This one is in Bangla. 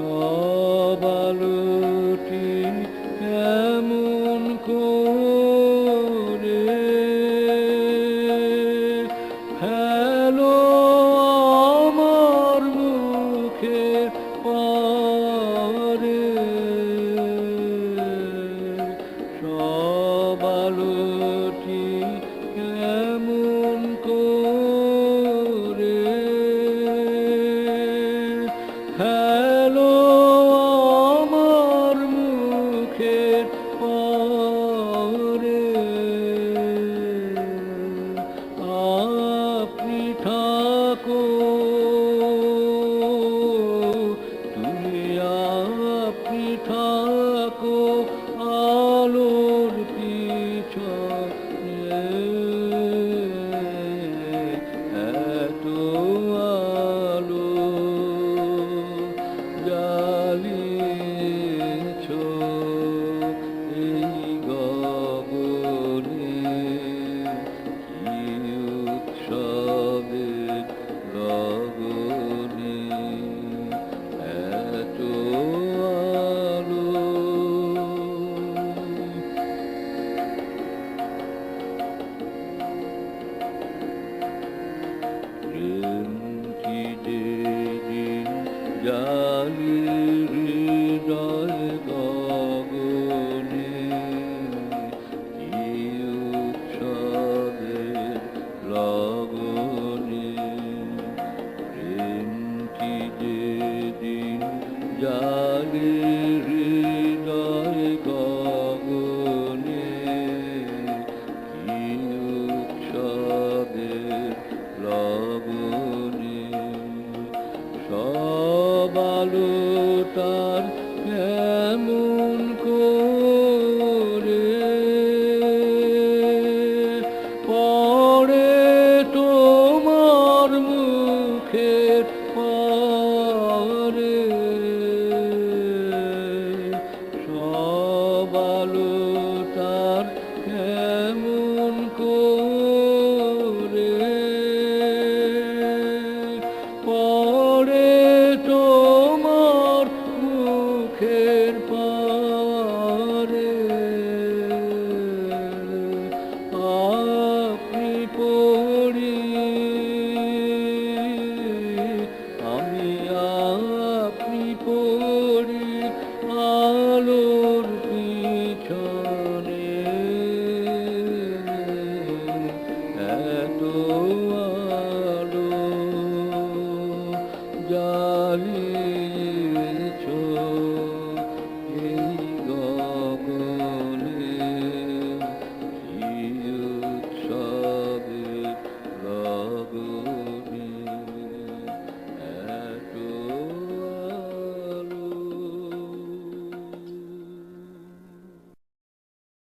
Shobalu. ঠাকুর জানি হৃদয় গগনে কি উৎসবের লগনে প্রেম কি যেদিন জানি হৃদয় গগনে কি উৎসব God. Cale